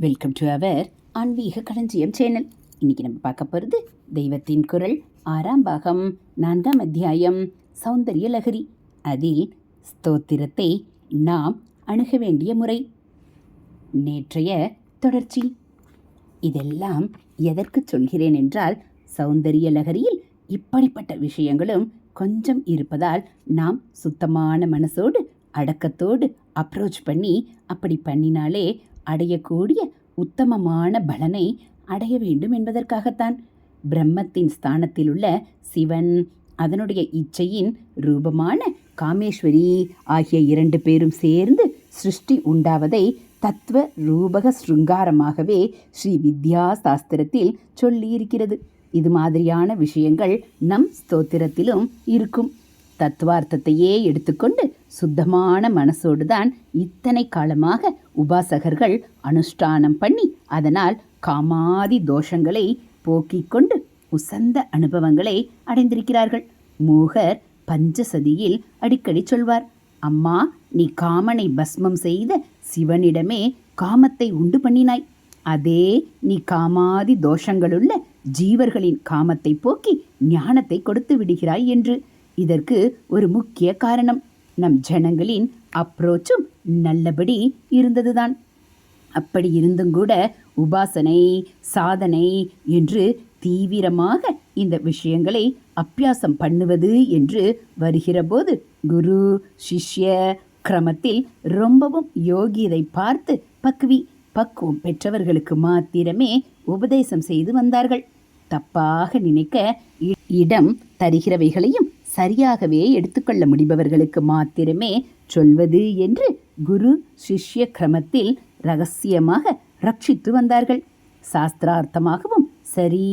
Welcome to our ஆன்மீக களஞ்சியம் channel இன்னைக்கு நம்ம பார்க்க போகிறது தெய்வத்தின் குரல். ஆறாம் பாகம் நான்காம் அத்தியாயம் சௌந்தரிய லகரி அதில் ஸ்தோத்திரத்தை நாம் அணுக வேண்டிய முறை. நேற்றைய தொடர்ச்சி. இதெல்லாம் எதற்கு சொல்கிறேன் என்றால் சௌந்தரிய லகரியில் இப்படிப்பட்ட விஷயங்களும் கொஞ்சம் இருப்பதால் நாம் சுத்தமான மனசோடு அடக்கத்தோடு அப்ரோச் பண்ணி அப்படி பண்ணினாலே அடையக்கூடிய உத்தமமான பலனை அடைய வேண்டும் என்பதற்காகத்தான் பிரம்மத்தின் ஸ்தானத்தில் உள்ள சிவன் அதனுடைய இச்சையின் ரூபமான காமேஸ்வரி ஆகிய இரண்டு பேரும் சேர்ந்து சிருஷ்டி உண்டாவதை தத்துவ ரூபக ஸ்ருங்காரமாகவே ஸ்ரீ வித்யா சாஸ்திரத்தில் சொல்லியிருக்கிறது. இது மாதிரியான விஷயங்கள் நம் ஸ்தோத்திரத்திலும் இருக்கும். தத்துவார்த்தத்தையே எடுத்துக்கொண்டு சுத்தமான மனசோடு தான் இத்தனை காலமாக உபாசகர்கள் அனுஷ்டானம் பண்ணி அதனால் காமாதி தோஷங்களை போக்கிக் கொண்டு உசந்த அனுபவங்களை அடைந்திருக்கிறார்கள். மூகர் பஞ்சசதியில் அடிக்கடி சொல்வார் அம்மா நீ காமனை பஸ்மம் செய்த சிவனிடமே காமத்தை உண்டு பண்ணினாய். அதே நீ காமாதி தோஷங்களுள்ள ஜீவர்களின் காமத்தை போக்கி ஞானத்தை கொடுத்து விடுகிறாய் என்று இதற்கு ஒரு முக்கிய காரணம். நம் ஜனங்களின் அப்ரோச்சும் நல்லபடி இருந்ததுதான். அப்படி இருந்தும் கூட உபாசனை சாதனை என்று தீவிரமாக இந்த விஷயங்களை அப்பியாசம் பண்ணுவது என்று வருகிறபோது குரு சிஷ்ய கிரமத்தில் ரொம்பவும் யோகியதை பார்த்து பக்வி பக்குவம் பெற்றவர்களுக்கு மாத்திரமே உபதேசம் செய்து வந்தார்கள். தப்பாக நினைக்க இ- இடம் தருகிறவைகளையும் சரியாகவே எடுத்துக்கொள்ள முடிபவர்களுக்கு மாத்திரமே சொல்வது என்று குரு சிஷ்ய கிரமத்தில் ரகசியமாக ரட்சித்து வந்தார்கள். சாஸ்திரார்த்தமாகவும் சரி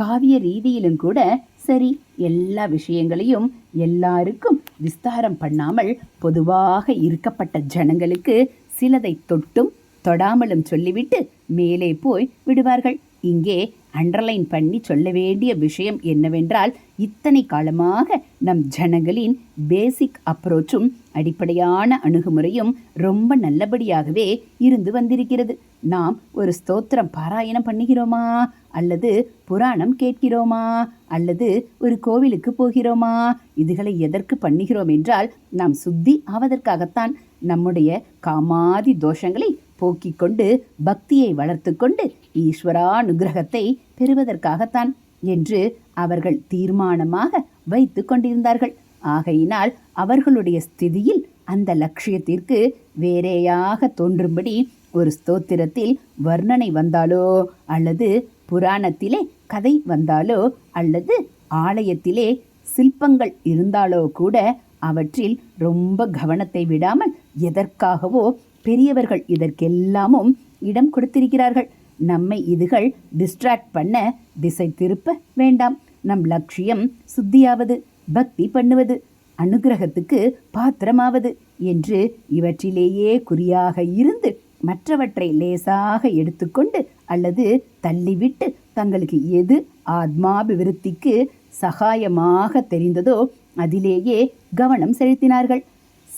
காவிய ரீதியிலும் கூட சரி எல்லா விஷயங்களையும் எல்லாருக்கும் விஸ்தாரம் பண்ணாமல் பொதுவாக இருக்கப்பட்ட ஜனங்களுக்கு சிலதை தொட்டும் தொடாமலும் சொல்லிவிட்டு மேலே போய் விடுவார்கள். இங்கே அண்டர்லைன் பண்ணி சொல்ல வேண்டிய விஷயம் என்னவென்றால் இத்தனை காலமாக நம் ஜனங்களின் பேசிக் அப்ரோச்சும் அடிப்படையான அணுகுமுறையும் ரொம்ப நல்லபடியாகவே இருந்து வந்திருக்கிறது. நாம் ஒரு ஸ்தோத்திரம் பாராயணம் பண்ணுகிறோமா? அல்லது புராணம் கேட்கிறோமா? அல்லது ஒரு கோவிலுக்கு போகிறோமா? இதுகளை எதற்கு பண்ணுகிறோம் என்றால் நாம் சுத்தி ஆவதற்காகத்தான் நம்முடைய காமாதி தோஷங்களை போக்கிக் கொண்டு பக்தியை வளர்த்து கொண்டு ஈஸ்வரானுகிரகத்தை பெறுவதற்காகத்தான் என்று அவர்கள் தீர்மானமாக வைத்து கொண்டிருந்தார்கள். ஆகையினால் அவர்களுடைய ஸ்திதியில் அந்த லட்சியத்திற்கு வேறேயாக தோன்றும்படி ஒரு ஸ்தோத்திரத்தில் வர்ணனை வந்தாலோ அல்லது புராணத்திலே கதை வந்தாலோ அல்லது ஆலயத்திலே சிற்பங்கள் இருந்தாலோ கூட அவற்றில் ரொம்ப கவனத்தை விடாமல் எதற்காகவோ பெரியவர்கள் இதற்கெல்லாமும் இடம் கொடுத்திருக்கிறார்கள். நம்மை இதுகள் டிஸ்ட்ராக்ட் பண்ண திசை திருப்ப வேண்டாம். நம் லட்சியம் சுத்தியாவது பக்தி பண்ணுவது அனுகிரகத்துக்கு பாத்திரமாவது என்று இவற்றிலேயே குறியாக இருந்து மற்றவற்றை லேசாக எடுத்துக்கொண்டு அல்லது தள்ளிவிட்டு தங்களுக்கு எது ஆத்மாபிவிருத்திக்கு சகாயமாக தெரிந்ததோ அதிலேயே கவனம் செலுத்தினார்கள்.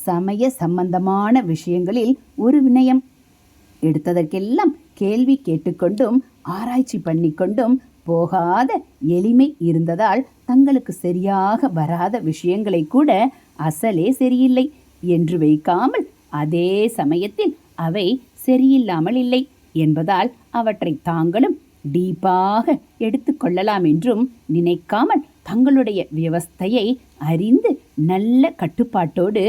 சமய சம்பந்தமான விஷயங்களில் ஒரு வினயம். எடுத்ததற்கெல்லாம் கேள்வி கேட்டுக்கொண்டும் ஆராய்ச்சி பண்ணிக்கொண்டும் போகாத எளிமை இருந்ததால் தங்களுக்கு சரியாக வராத விஷயங்களை கூட அசலே சரியில்லை என்று வைக்காமல் அதே சமயத்தில் அவை சரியில்லாமல் இல்லை என்பதால் அவற்றை தாங்களும் டீப்பாக எடுத்துக்கொள்ளலாம் என்றும் நினைக்காமல் தங்களுடைய விவஸ்தையை அறிந்து நல்ல கட்டுப்பாட்டோடு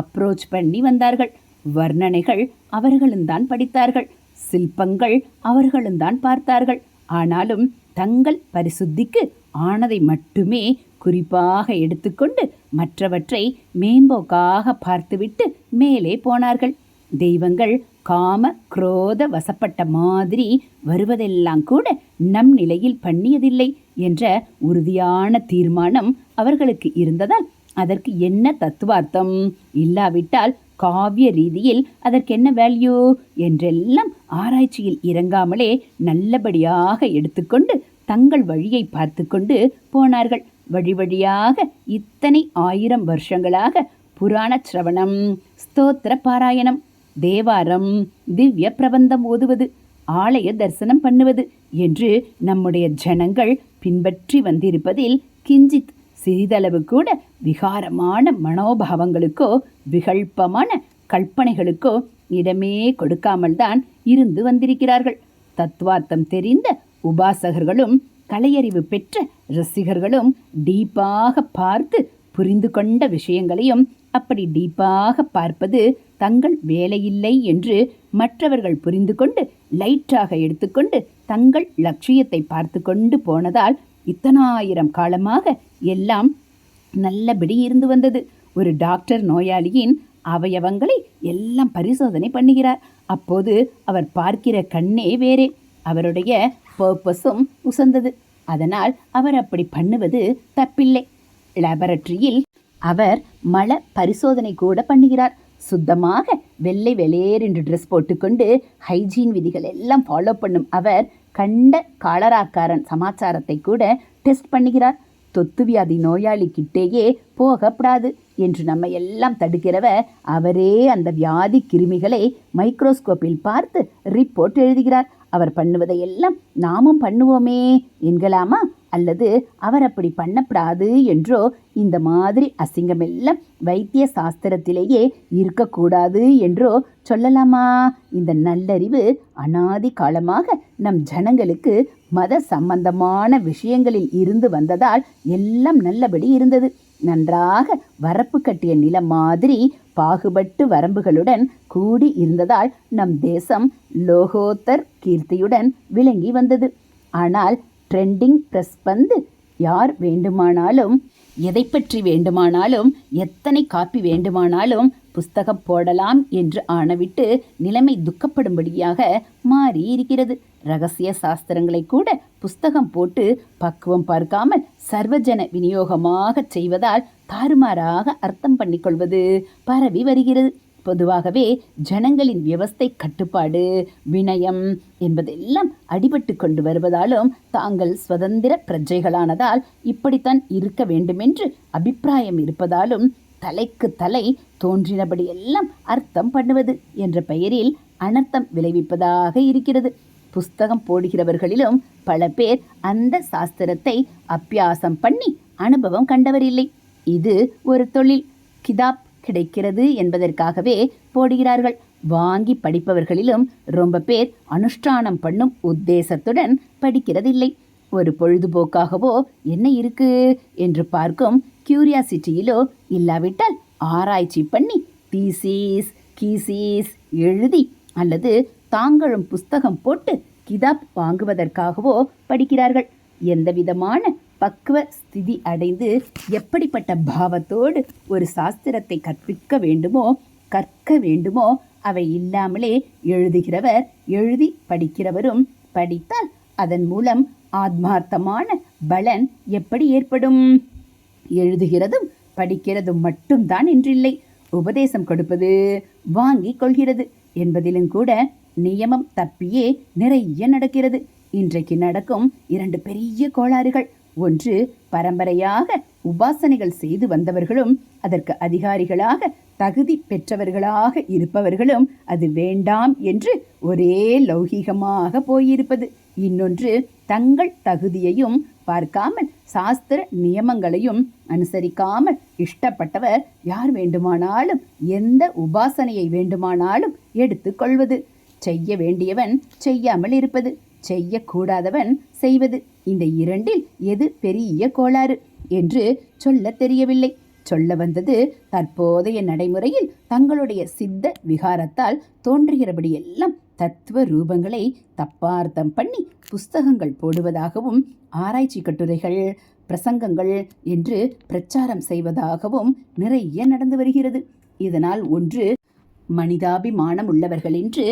அப்ரோச் பண்ணி வந்தார்கள். வர்ணனைகள் அவர்களும் தான் படித்தார்கள். சில்பங்கள் அவர்களும் தான் பார்த்தார்கள். ஆனாலும் தங்கள் பரிசுத்திக்கு ஆனதை மட்டுமே குறிப்பாக எடுத்துக்கொண்டு மற்றவற்றை மேம்போக்காக பார்த்துவிட்டு மேலே போனார்கள். தெய்வங்கள் காம குரோத வசப்பட்ட மாதிரி வருவதெல்லாம் கூட நம் நிலையில் பண்ணியதில்லை என்ற உறுதியான தீர்மானம் அவர்களுக்கு இருந்ததால் அதற்கு என்ன தத்துவார்த்தம்? இல்லாவிட்டால் காவிய ரீதியில் அதற்கு என்ன வேல்யூ என்றெல்லாம் ஆராய்ச்சியில் இறங்காமலே நல்லபடியாக எடுத்துக்கொண்டு தங்கள் வழியை பார்த்து கொண்டு போனார்கள். வழி வழியாக இத்தனை ஆயிரம் வருஷங்களாக புராண சிரவணம் ஸ்தோத்திர பாராயணம் தேவாரம் திவ்ய பிரபந்தம் ஓதுவது ஆலய தரிசனம் பண்ணுவது என்று நம்முடைய ஜனங்கள் பின்பற்றி வந்திருப்பதில் கிஞ்சித் சிறிதளவு கூட விகாரமான மனோபாவங்களுக்கோ விகல்பமான கற்பனைகளுக்கோ இடமே கொடுக்காமல் தான் இருந்து வந்திருக்கிறார்கள். தத்துவார்த்தம் தெரிந்த உபாசகர்களும் கலையறிவு பெற்ற ரசிகர்களும் டீப்பாக பார்த்து புரிந்து கொண்ட விஷயங்களையும் அப்படி டீப்பாக பார்ப்பது தங்கள் வேலையில்லை என்று மற்றவர்கள் புரிந்து கொண்டு லைட்டாக எடுத்துக்கொண்டு தங்கள் லட்சியத்தை பார்த்து கொண்டு போனதால் இத்தனாயிரம் காலமாக எல்லாம் நல்லபடி இருந்து வந்தது. ஒரு டாக்டர் நோயாளியின் அவயவங்களை எல்லாம் பரிசோதனை பண்ணுகிறார். அப்போது அவர் பார்க்கிற கண்ணே வேறே. அவருடைய பர்பஸும் உசந்தது. அதனால் அவர் அப்படி பண்ணுவது தப்பில்லை. லேபரட்டரியில் அவர் மல பரிசோதனை கூட பண்ணுகிறார். சுத்தமாக வெள்ளை வெளேரென்று ட்ரெஸ் போட்டுக்கொண்டு ஹைஜீன் விதிகள் எல்லாம் ஃபாலோ பண்ணும் அவர் கண்ட காலராக்காரன் சமாச்சாரத்தை கூட டெஸ்ட் பண்ணுகிறார். தொத்து வியாதி நோயாளி கிட்டேயே போகப்படாது என்று நம்ம எல்லாம் தடுக்கிறவர் அவரே அந்த வியாதி கிருமிகளை மைக்ரோஸ்கோப்பில் பார்த்து ரிப்போர்ட் எழுதுகிறார். அவர் பண்ணுவதை எல்லாம் நாமும் பண்ணுவோமே என்கலாமா? அல்லது அவர் அப்படி பண்ணப்படாது என்றோ இந்த மாதிரி அசிங்கமெல்லாம் வைத்திய சாஸ்திரத்திலேயே இருக்கக்கூடாது என்றோ சொல்லலாமா? இந்த நல்லறிவு அனாதி காலமாக நம் ஜனங்களுக்கு மத சம்பந்தமான விஷயங்களில் இருந்து வந்ததால் எல்லாம் நல்லபடி இருந்தது. நன்றாக வரப்பு கட்டிய நிலம் மாதிரி பாகுபட்டு வரம்புகளுடன் கூடி இருந்ததால் நம் தேசம் லோகோத்தர் கீர்த்தியுடன் விளங்கி வந்தது. ஆனால் ட்ரெண்டிங் ப்ரெஸ் வந்து யார் வேண்டுமானாலும் எதை பற்றி வேண்டுமானாலும் எத்தனை காப்பி வேண்டுமானாலும் புஸ்தகம் போடலாம் என்று ஆணவிட்டு நிலைமை துக்கப்படும்படியாக மாறி இருக்கிறது. ரகசிய சாஸ்திரங்களை கூட புஸ்தகம் போட்டு பக்குவம் பார்க்காமல் சர்வஜன விநியோகமாக செய்வதால் தாறுமாறாக அர்த்தம் பண்ணிக்கொள்வது பரவி வருகிறது. பொதுவாகவே ஜனங்களின் வியவஸ்தை கட்டுப்பாடு வினயம் என்பதெல்லாம் அடிபட்டு கொண்டு வருவதாலும் தாங்கள் சுதந்திர பிரஜைகளானதால் இப்படித்தான் இருக்க வேண்டுமென்று அபிப்பிராயம் இருப்பதாலும் தலைக்கு தலை தோன்றினபடியெல்லாம் அர்த்தம் பண்ணுவது என்ற பெயரில் அனர்த்தம் விளைவிப்பதாக இருக்கிறது. புஸ்தகம் போடுகிறவர்களிலும் பல பேர் அந்த சாஸ்திரத்தை அப்பியாசம் பண்ணி அனுபவம் கண்டவரில்லை. இது ஒரு தொழில். கிதாப் கிடைக்கிறது என்பதற்காகவே போடுகிறார்கள். வாங்கி படிப்பவர்களிலும் ரொம்ப பேர் அனுஷ்டானம் பண்ணும் உத்தேசத்துடன் படிக்கிறதில்லை. ஒரு பொழுதுபோக்காகவோ என்ன இருக்கு என்று பார்க்கும் கியூரியாசிட்டியிலோ இல்லாவிட்டால் ஆராய்ச்சி பண்ணி தீசீஸ் கீசீஸ் எழுதி அல்லது தாங்களும் புஸ்தகம் போட்டு கிதாப் வாங்குவதற்காகவோ படிக்கிறார்கள். எந்த விதமான பக்குவ ஸ்திதி அடைந்து எப்படிப்பட்ட பாவத்தோடு ஒரு சாஸ்திரத்தை கற்பிக்க வேண்டுமோ கற்க வேண்டுமோ அவை இல்லாமலே எழுதுகிறவர் எழுதி படிக்கிறவரும் படித்தால் அதன் மூலம் ஆத்மார்த்தமான பலன் எப்படி ஏற்படும்? எழுதுகிறதும் படிக்கிறதும் மட்டும்தான் என்றில்லை உபதேசம் கொடுப்பது வாங்கிக் கொள்கிறது என்பதிலும் கூட நியமம் தப்பியே நிறைய நடக்கிறது. இன்றைக்கு நடக்கும் இரண்டு பெரிய கோளாறுகள். ஒன்று பரம்பரையாக உபாசனைகள் செய்து வந்தவர்களும் அதற்கு அதிகாரிகளாக தகுதி பெற்றவர்களாக இருப்பவர்களும் அது வேண்டாம் என்று ஒரே லௌகீகமாக போயிருப்பது. இன்னொன்று தங்கள் தகுதியையும் பார்க்காமல் சாஸ்திர நியமங்களையும் அனுசரிக்காமல் இஷ்டப்பட்டவர் யார் வேண்டுமானாலும் எந்த உபாசனையை வேண்டுமானாலும் எடுத்துக்கொள்வது செய்ய வேண்டியவன் செய்யாமல் இருப்பது செய்யக்கூடாதவன் செய்வது. இந்த இரண்டில் எது பெரிய கோளாறு என்று சொல்ல தெரியவில்லை. சொல்ல வந்தது தற்போதைய நடைமுறையில் தங்களுடைய சித்த விகாரத்தால் தோன்றுகிறபடியெல்லாம் தத்துவ ரூபங்களை தப்பார்த்தம் பண்ணி புஸ்தகங்கள் போடுவதாகவும் ஆராய்ச்சி கட்டுரைகள் பிரசங்கங்கள் என்று பிரச்சாரம் செய்வதாகவும் நிறைய நடந்து வருகிறது. இதனால் ஒன்று மனிதாபிமானம் உள்ளவர்கள் என்று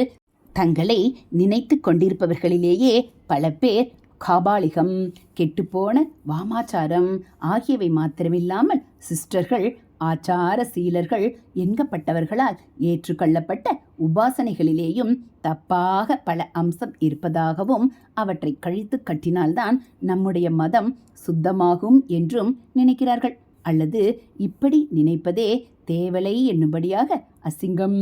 தங்களை நினைத்து கொண்டிருப்பவர்களிலேயே பல பேர் காபாலிகம் கெட்டுப்போன வாமாச்சாரம் ஆகியவை மாத்திரமில்லாமல் சிஸ்டர்கள் ஆச்சார சீலர்கள் என்கப்பட்டவர்களால் ஏற்றுக்கொள்ளப்பட்ட உபாசனைகளிலேயும் தப்பாக பல அம்சம் இருப்பதாகவும் அவற்றை கழித்து கட்டினால்தான் நம்முடைய மதம் சுத்தமாகும் என்றும் நினைக்கிறார்கள். அல்லது இப்படி நினைப்பதே தேவலை என்னும்படியாக அசிங்கம்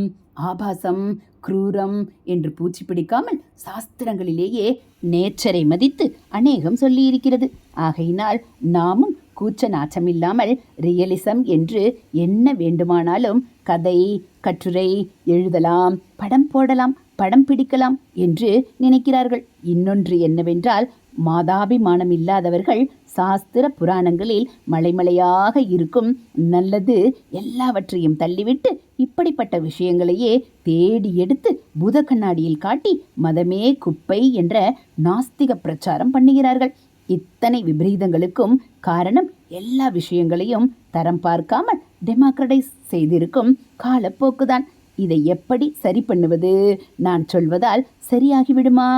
ஆபாசம் குரூரம் என்று பூச்சி பிடிக்காமல் சாஸ்திரங்களிலேயே நேச்சரை மதித்து அநேகம் சொல்லியிருக்கிறது. ஆகையினால் நாமும் கூச்ச நாச்சமில்லாமல் ரியலிசம் என்று என்ன வேண்டுமானாலும் கதை கட்டுரை எழுதலாம் படம் போடலாம் படம் பிடிக்கலாம் என்று நினைக்கிறார்கள். இன்னொன்று என்னவென்றால் மாதாபிமானம் இல்லாதவர்கள் சாஸ்திர புராணங்களில் மலைமலையாக இருக்கும் நல்லது எல்லாவற்றையும் தள்ளிவிட்டு இப்படிப்பட்ட விஷயங்களையே தேடி எடுத்து பூத கண்ணாடியில் காட்டி மதமே குப்பை என்ற நாஸ்திக பிரச்சாரம் பண்ணுகிறார்கள். இத்தனை விபரீதங்களுக்கும் காரணம் எல்லா விஷயங்களையும் தரம் பார்க்காமல் டெமோக்ரடைஸ் செய்திருக்கும் காலப்போக்குதான். இதை எப்படி சரி பண்ணுவது? நான் சொல்வதால் சரியாகிவிடுமா?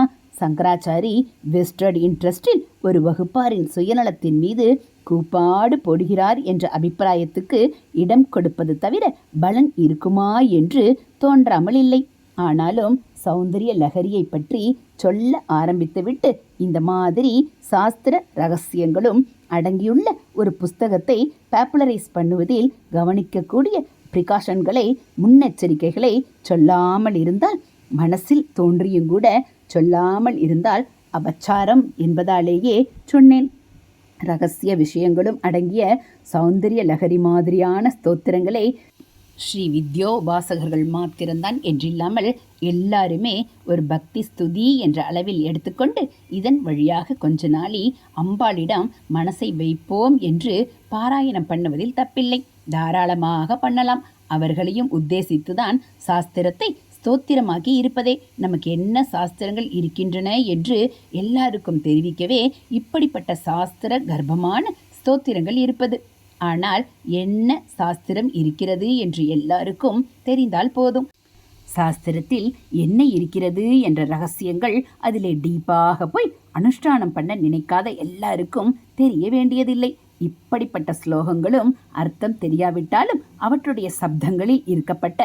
சங்கராச்சாரி வெஸ்டர்ட் இன்ட்ரெஸ்டில் ஒரு வகுப்பாரின் சுயநலத்தின் மீது கூப்பாடு போடுகிறார் என்ற அபிப்பிராயத்துக்கு இடம் கொடுப்பது தவிர பலன் இருக்குமா என்று தோன்றாமல் இல்லை. ஆனாலும் சௌந்தரிய லகரியை பற்றி சொல்ல ஆரம்பித்துவிட்டு இந்த மாதிரி சாஸ்திர ரகசியங்களும் அடங்கியுள்ள ஒரு புஸ்தகத்தை பாப்புலரைஸ் பண்ணுவதில் கவனிக்கக்கூடிய ப்ரிகாஷன்களை முன்னெச்சரிக்கைகளை சொல்லாமல் இருந்தால் மனசில் தோன்றியும் கூட சொல்லாமல் இருந்தால் அபச்சாரம் என்பதாலேயே சொன்னேன். ரகசிய விஷயங்களும் அடங்கிய சௌந்தரிய லகரி மாதிரியான ஸ்தோத்திரங்களை ஸ்ரீ வித்யோபாசகர்கள் மாத்திரம்தான் என்றில்லாமல் எல்லாருமே ஒரு பக்தி ஸ்துதி என்ற அளவில் எடுத்துக்கொண்டு இதன் வழியாக கொஞ்ச நாளி அம்பாளிடம் மனசை வைப்போம் என்று பாராயணம் பண்ணுவதில் தப்பில்லை. தாராளமாக பண்ணலாம். அவர்களையும் உத்தேசித்துதான் சாஸ்திரத்தை ஸ்தோத்திரமாக்கி இருப்பதே நமக்கு என்ன சாஸ்திரங்கள் இருக்கின்றன என்று எல்லாருக்கும் தெரிவிக்கவே இப்படிப்பட்ட சாஸ்திர கர்ப்பமான ஸ்தோத்திரங்கள் இருப்பது. ஆனால் என்ன சாஸ்திரம் இருக்கிறது என்று எல்லாருக்கும் தெரிந்தால் போதும். சாஸ்திரத்தில் என்ன இருக்கிறது என்ற ரகசியங்கள் அதிலே டீப்பாக போய் அனுஷ்டானம் பண்ண நினைக்காத எல்லாருக்கும் தெரிய வேண்டியதில்லை. இப்படிப்பட்ட ஸ்லோகங்களும் அர்த்தம் தெரியாவிட்டாலும் அவற்றுடைய சப்தங்களில் இருக்கப்பட்ட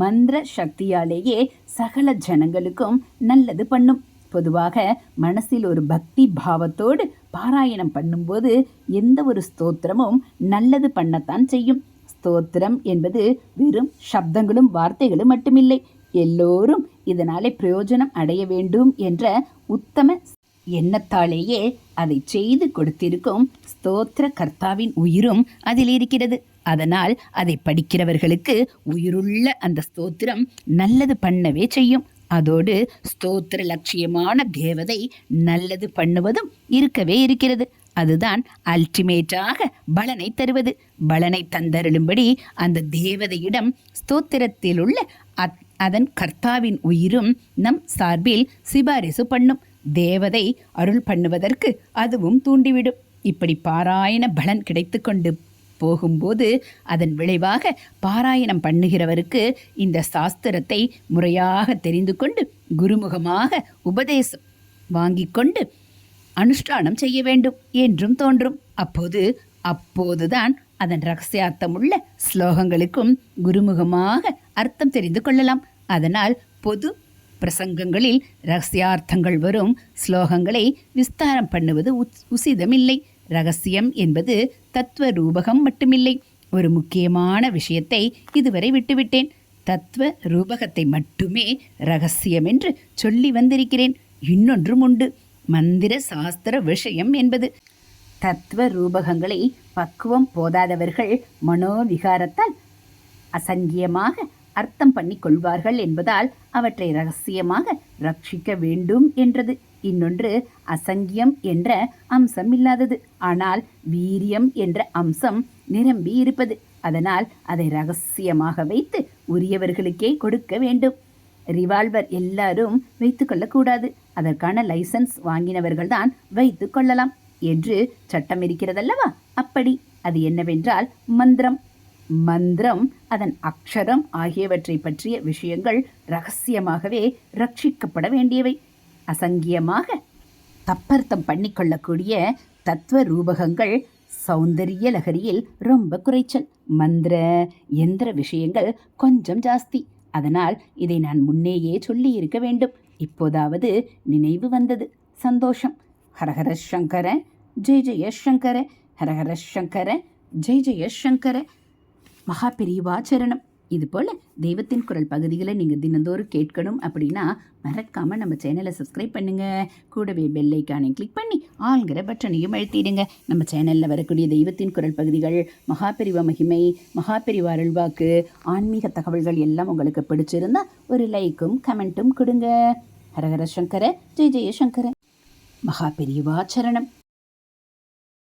மந்திர சக்தியாலேயே சகல ஜனங்களுக்கும் நல்லது பண்ணும். பொதுவாக மனசில் ஒரு பக்தி பாவத்தோடு பாராயணம் பண்ணும்போது எந்த ஒரு ஸ்தோத்திரமும் நல்லது பண்ணத்தான் செய்யும். ஸ்தோத்திரம் என்பது வெறும் சப்தங்களும் வார்த்தைகளும் மட்டுமில்லை. எல்லோரும் இதனாலே பிரயோஜனம் அடைய வேண்டும் என்ற உத்தம எண்ணத்தாலேயே அதை செய்து கொடுத்திருக்கும் ஸ்தோத்திர கர்த்தாவின் உயிரும் அதில் இருக்கிறது. அதனால் அதை படிக்கிறவர்களுக்கு உயிருள்ள அந்த ஸ்தோத்திரம் நல்லது பண்ணவே செய்யும். அதோடு ஸ்தோத்திர லட்சியமான தேவதை நல்லது பண்ணுவதும் இருக்கவே இருக்கிறது. அதுதான் அல்டிமேட்டாக பலனை தருவது. பலனை தந்தருளும்படி அந்த தேவதையிடம் ஸ்தோத்திரத்தில் உள்ள அத்- அதன் கர்த்தாவின் உயிரும் நம் சார்பில் சிபாரிசு பண்ணும். தேவதை அருள் பண்ணுவதற்கு அதுவும் தூண்டிவிடும். இப்படி பாராயண பலன் கிடைத்து கொண்டு போகும்போது அதன் விளைவாக பாராயணம் பண்ணுகிறவருக்கு இந்த சாஸ்திரத்தை முறையாக தெரிந்து கொண்டு குருமுகமாக உபதேசம் வாங்கிக் கொண்டு அனுஷ்டானம் செய்ய வேண்டும் என்றும் தோன்றும். அப்போது அப்போதுதான் அதன் ரகசியார்த்தமுள்ள ஸ்லோகங்களுக்கும் குருமுகமாக அர்த்தம் தெரிந்து கொள்ளலாம். அதனால் பொது பிரசங்கங்களில் ரகசியார்த்தங்கள் வரும். ஸ்லோகங்களை விஸ்தாரம் பண்ணுவது உசிதமில்லை. ரகசியம் என்பது தத்துவ ரூபகம் மட்டுமில்லை. ஒரு முக்கியமான விஷயத்தை இதுவரை விட்டுவிட்டேன். தத்துவ ரூபகத்தை மட்டுமே ரகசியம் என்று சொல்லி வந்திருக்கிறேன். இன்னொன்றும் உண்டு. மந்திர சாஸ்திர விஷயம் என்பது. தத்துவ ரூபகங்களை பக்குவம் போதாதவர்கள் மனோவிகாரத்தால் அசங்கியமாக அர்த்தம் பண்ணி கொள்வார்கள் என்பதால் அவற்றை ரகசியமாக ரட்சிக்க வேண்டும் என்றது. இன்னொன்று அசங்கியம் என்ற அம்சம் இல்லாதது. ஆனால் வீரியம் என்ற அம்சம் நிரம்பி இருப்பது. அதனால் அதை ரகசியமாக வைத்து உரியவர்களுக்கே கொடுக்க வேண்டும். ரிவால்வர் எல்லாரும் வைத்து கொள்ளக்கூடாது. அதற்கான லைசன்ஸ் வாங்கினவர்கள்தான் வைத்து கொள்ளலாம். என்று சட்டம் இருக்கிறதல்லவா? அப்படி. அது என்னவென்றால் மந்திரம். மந்திரம் அதன் அக்ஷரம் ஆகியவற்றை பற்றிய விஷயங்கள் ரகசியமாகவே ரட்சிக்கப்பட வேண்டியவை. அசங்கியமாக தப்பர்த்தம் பண்ணிக்கொள்ளக்கூடிய தத்துவ ரூபகங்கள் சௌந்தரிய லகரியில் ரொம்ப குறைச்சல். மந்திர எந்திர விஷயங்கள் கொஞ்சம் ஜாஸ்தி. அதனால் இதை நான் முன்னேயே சொல்லி இருக்க வேண்டும். இப்போதாவது நினைவு வந்தது. சந்தோஷம். ஹரஹர சங்கர ஜெய ஜெய சங்கர. ஹரஹர சங்கர ஜெய் ஜெய சங்கர. மகா பெரியவாச்சரணம் இது போல் தெய்வத்தின் குரல் பகுதிகளை நீங்கள் தினந்தோறும் கேட்கணும் அப்படின்னா மறக்காமல் நம்ம சேனலை சப்ஸ்கிரைப் பண்ணுங்கள் கூடவே பெல் ஐக்கானையும் கிளிக் பண்ணி ஆள்கிற பட்டனையும் அழுத்திடுங்க. நம்ம சேனலில் வரக்கூடிய தெய்வத்தின் குரல் பகுதிகள் மகாபெரிவ மகிமை மகாபெரிவ அருள்வாக்கு ஆன்மீக தகவல்கள் எல்லாம் உங்களுக்கு பிடிச்சிருந்தா ஒரு லைக்கும் கமெண்ட்டும் கொடுங்க. ஹரஹர சங்கர ஜெய ஜெய சங்கர. மகா சரணம்.